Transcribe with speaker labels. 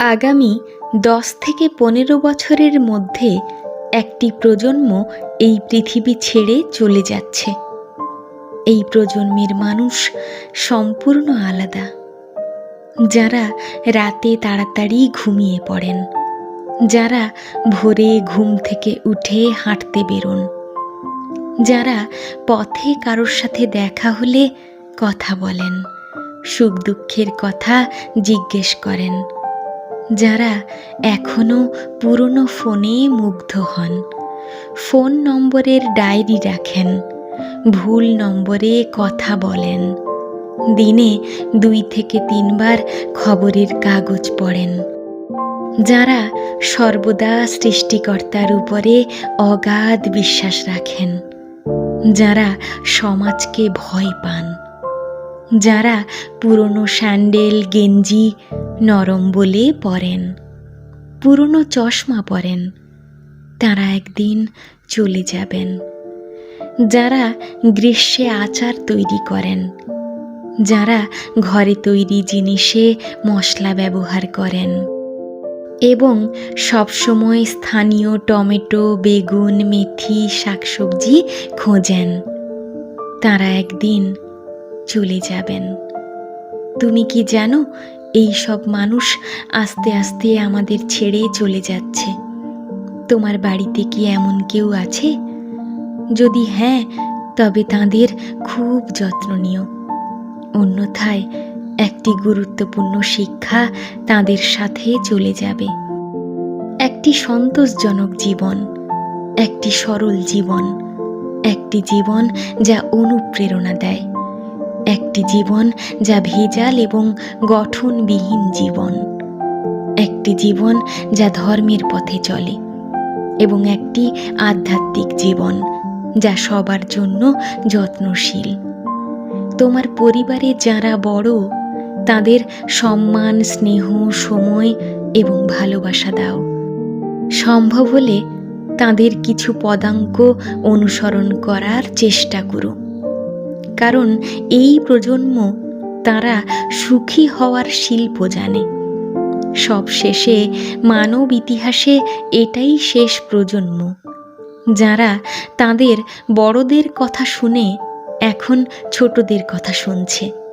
Speaker 1: আগামী দশ থেকে পনেরো বছরের মধ্যে একটি প্রজন্ম এই পৃথিবী ছেড়ে চলে যাচ্ছে। এই প্রজন্মের মানুষ সম্পূর্ণ আলাদা। যারা রাতে তাড়াতাড়ি ঘুমিয়ে পড়েন, যারা ভোরে ঘুম থেকে উঠে হাঁটতে বেরোন, যারা পথে কারোর সাথে দেখা হলে কথা বলেন, সুখ দুঃখের কথা জিজ্ঞেস করেন যারা এখনও পুরনো ফোনে মুগ্ধ হন। ফোন নম্বরের ডায়েরি রাখেন, ভুল নম্বরে কথা বলেন, দিনে দুই থেকে তিনবার খবরের কাগজ পড়েন। যারা সর্বদা সৃষ্টিকর্তার উপরে অগাধ বিশ্বাস রাখেন, যারা সমাজকে ভয় পান, যারা পুরনো স্যান্ডেল, গেঞ্জি নরম বলে পরেন, পুরনো চশমা পরেন, তারা একদিন চলে যাবেন। যারা গ্রীষ্মে আচার তৈরি করেন, যারা ঘরে তৈরি জিনিসে মশলা ব্যবহার করেন এবং সবসময় স্থানীয় টমেটো, বেগুন, মেথি, শাকসবজি খোঁজেন, তারা একদিন চলে যাবেন। তুমি কি জানো এই সব মানুষ আস্তে আস্তে আমাদের ছেড়ে চলে যাচ্ছে। তোমার বাড়িতে কি এমন কেউ আছে? যদি হ্যাঁ তবে তাদের খুব যত্ন নিও। অন্যথায় একটি গুরুত্বপূর্ণ শিক্ষা তাদের সাথে চলে যাবে। একটি সন্তোষজনক জীবন, একটি সরল জীবন, একটি জীবন যা অনুপ্রেরণা দেয়। একটি জীবন যা ভেজাল এবং গঠনবিহীন জীবন। একটি জীবন যা ধর্মের পথে চলে এবং একটি আধ্যাত্মিক জীবন যা সবার জন্য যত্নশীল। তোমার পরিবারে যারা বড়, তাদের সম্মান, স্নেহ, সময় এবং ভালোবাসা দাও। সম্ভব হলে তাদের কিছু পদাঙ্ক অনুসরণ করার চেষ্টা করো। কারণ এই প্রজন্ম তারা সুখী হওয়ার শিল্প জানে। সব শেষে মানব ইতিহাসে এটাই শেষ প্রজন্ম। যারা তাদের বড়দের কথা শুনে এখন ছোটদের কথা শুনছে।